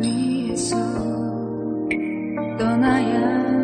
위해서 떠나야